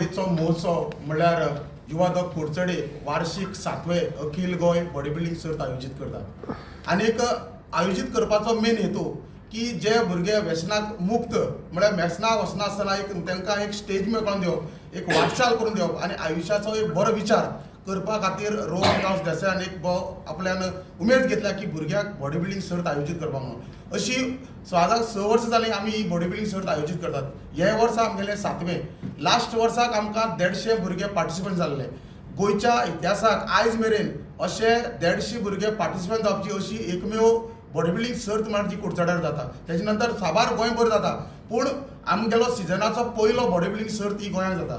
महोत्सव म्हणल्यार युवा द कुडचडे वार्षिक सातवे अखिल गोंय बॉडी बिल्डींग सर्त आयोजीत करता आनीक आयोजीत करपाचो मेन हेतू की जे भुरगे व्यसनाक मुक्त म्हळ्यार व्यसनाक वचनासतना एक तांकां एक स्टेज मेळोन दिवप एक वाटचाल करून दिवप आनी आयुश्याचो एक बरो विचार करपा खातीर रोहन गांव देसायान एक आपल्यान उमेद घेतल्या की भुरग्यांक बॉडी बिल्डींग सर्त आयोजीत करपाक म्हणून. अशी सुवादाक स वर्सां जालीं आमी ही बॉडी बिल्डींग सर्त आयोजीत करतात. हे वर्सा आमगेलें सातवें. लास्ट वर्साक आमकां देडशे भुरगे पार्टिसिपंट जाल्ले. गोंयच्या इतिहासाक आयज मेरेन अशे देडशे भुरगे पार्टिसिपंट जावची अशी एकमेव बॉडीबिल्डींग सर्त म्हळ्यार जी कुडचड्यार जाता. तेजे नंतर साबार गोंयभर जाता. पूण आमगेलो सिजनाचो पयलो बॉडीबिल्डींग सर्त ही गोंयांत जाता.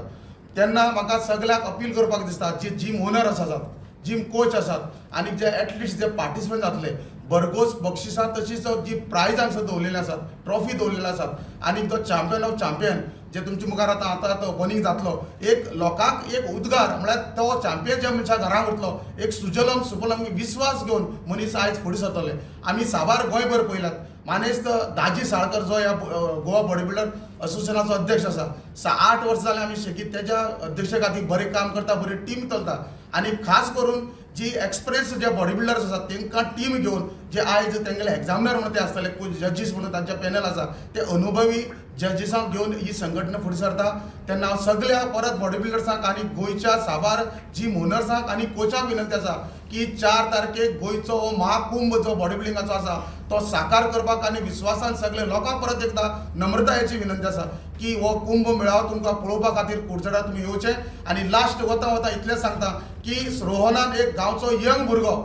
तेन्ना म्हाका सगळ्याक अपील करपाक दिसता जे जीम ओनर आसात जीम कोच आसात आनी जे एटलिस्ट जे पार्टिसिपंट जातले भरघोस बक्षिसां तशीच जी प्रायज हांगसर दवरलेली आसात ट्रॉफी दवरलेली आसात आनी तो चॅम्पियन ऑफ चॅम्पियन जे तुमच्या मुखार आतां आतां तो वनींग जातलो. एक लोकांक एक उद्गार म्हळ्यार तो चॅम्पियन ज्या मनशा घरांत वतलो एक सुजलम सुफलम विस्वास घेवन मनीस आयज फुडें सरतले. आमी साबार गोंयभर पळयल्यात मानेस्त दाजी साळकर जो ह्या गोवा बॉडी बिल्डर असोसिएशनाचो अध्यक्ष आसा. सा आठ वर्सां जालें आमी शेकीत. तेज्या अध्यक्षा खातीर बरें काम करता बरी टीम चलता. आनी खास करून जी एक्सप्रेस जे बॉडी बिल्डर्स आसात तांकां टीम घेवन जे आयज तेंगेले एग्जामिनर म्हणून ते आसतले जजीस म्हणून तांचे पॅनल आसा ते अनुभवी जजीसांक घेवन ही संघटना फुडें सरता. तेन्ना हांव सगळ्या परत बॉडी बिल्डर्सांक आनी गोंयच्या साबार जी ओनर्सांक आनी कोचाक विनंती आसा की चार तारखेक गोंयचो हो महाकुंभ जो बॉडी बिल्डिंगाचो आसा तो साकार करपाक आनी विस्वासान सगळे लोकांक परत एकदा नम्रतायेची विनंती आसा की हो कुंभ मेळावो तुमकां पळोवपा खातीर कुडचड्यार तुमी येवचे. आनी लास्ट वता वता इतलेंच सांगता की रोहनान एक गांवचो यंग भुरगो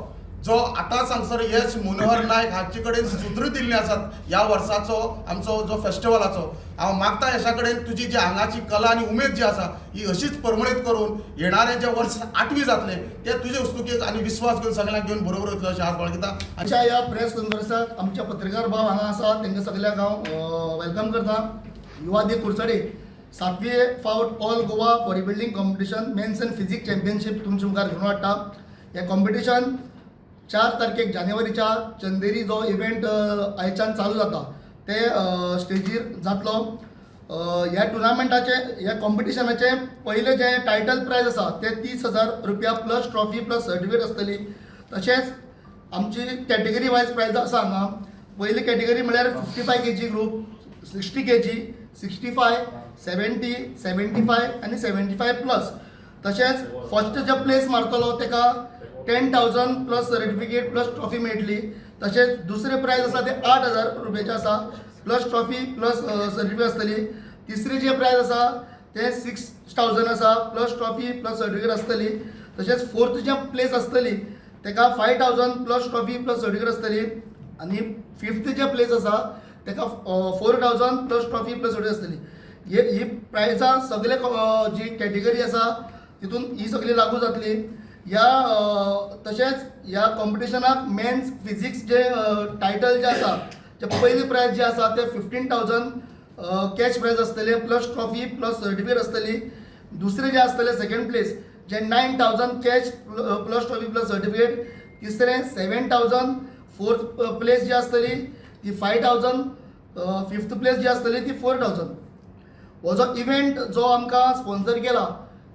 जो आतांच हांगसर यश मनोहर नायक हाचे कडेन सूत्र दिल्ले आसात ह्या वर्साचो आमचो जो फेस्टिवलाचो हांव मागता यशा कडेन तुजी जी हांगाची कला आनी उमेद जी आसा ही अशीच परमणीत करून येणारे जे वर्स आठवी जातले ते तुजे वस्तुकेक आनी विस्वास घेवन सगळ्यांक घेवन बरोबर वतलो अशें हांव बाळगिता. आनी आमच्या ह्या प्रेस कॉन्फरन्साक आमच्या पत्रकार भाव हांगा आसा तांकां सगळ्यांक हांव वेलकम करता. युवादी कुडचडे सातवे फावट all Goa body building competition men's and physique championship तुमच्या मुखार घेवन हाडटा हे कॉम्पिटिशन चार तारखेक जानेवारीच्या चंदेरी जो इव्हेंट आयच्यान चालू जाता ते स्टेजीर जातलो. ह्या टुर्नामेंटाचे ह्या कॉम्पिटिशनाचे पहिले जे टायटल प्रायज आसा ते तीस हजार रुपया प्लस ट्रॉफी प्लस सर्टिफिकेट आसतली तशेंच आमची कॅटेगरी वायज प्रायज आसा हांगा. पयली कॅटेगरी म्हळ्यार fifty five K G group sixty K G sixty five seventy seventy five आनी सेवेंटी फाय प्लस तशेंच फर्स्ट जे प्लेस मारतलो तेका ten thousand plus certificate plus trophy मेळटली तशेंच दुसरे प्रायज आसा ते आठ हजार रुपयाचे आसा प्लस ट्रॉफी प्लस सर्टिफिकेट आसतली तिसरी जे प्रायज आसा ते सिक्स थावजंड आसा प्लस ट्रॉफी प्लस सर्टिफिकेट आसतली तशेंच फोर्थ जे प्लेस आसतली तेका five thousand plus trophy plus certificate आसतली आनी फिफ्थ जे प्लेस आसा तेका four thousand plus trophy plus certificate आसतली हे ही प्रायजां सगळे जी कॅटेगरी आसा तितून ही सगळी लागू जातली. ह्या तशेंच ह्या कॉम्पिटिशनाक मेन्स फिजिक्स जे टायटल जे आसा जे पयली प्रायज जे आसा ते फिफ्टीन थावजंड कॅश प्रायज आसतले प्लस ट्रॉफी प्लस सर्टिफिकेट आसतली दुसरे जे आसतले सेकंड प्लेस जे nine thousand cash plus trophy plus certificate तिसरे सेवन थावजंड फोर्थ प्लेस जी आसतली ती फाय थावजंड फिफ्थ प्लेस जी आसतली ती फोर थावजंड हो जो इव्हेंट जो आमकां स्पॉन्सर केला.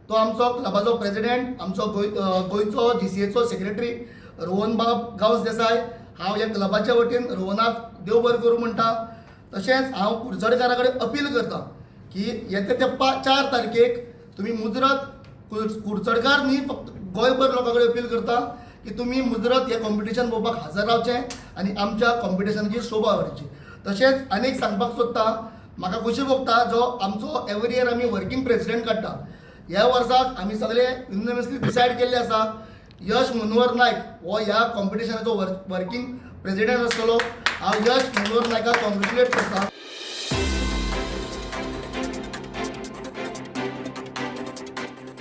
तो आमचो क्लबाचो प्रेसिडेंट आमचो गोंय गोंयचो जी सी एचो सेक्रेटरी रोहन बाब गांवस देसाय. हांव ह्या क्लबाच्या वतीन रोहनाक देव बरें करूं म्हणटा. तशेंच हांव कुडचडकारा कडेन अपील करतां की येते ते पा चार तारखेक तुमी मुजरत कुडचडकार न्ही फक्त गोंयभर लोकां कडेन अपील करता की तुमी मुजरत हे कॉम्पिटिशन पळोवपाक हजर रावचें आनी आमच्या कॉम्पिटिशनाची शोभा वाडची तशेंच आनीक सांगपाक सोदता. म्हाका खुशी भोगता जो आमचो एवरी इयर आमी वर्कींग प्रेसिडेंट काडटा. ह्या वर्साक आमी सगळे युनिवर्सली डिसायड केल्ले आसा यश मनोहर नायक हो ह्या कॉम्पिटिशनाचो वर्कींग प्रेसिडेंट आसतलो हांव यश मनोहर नायकाक कॉन्ग्रेच्युलेट करता.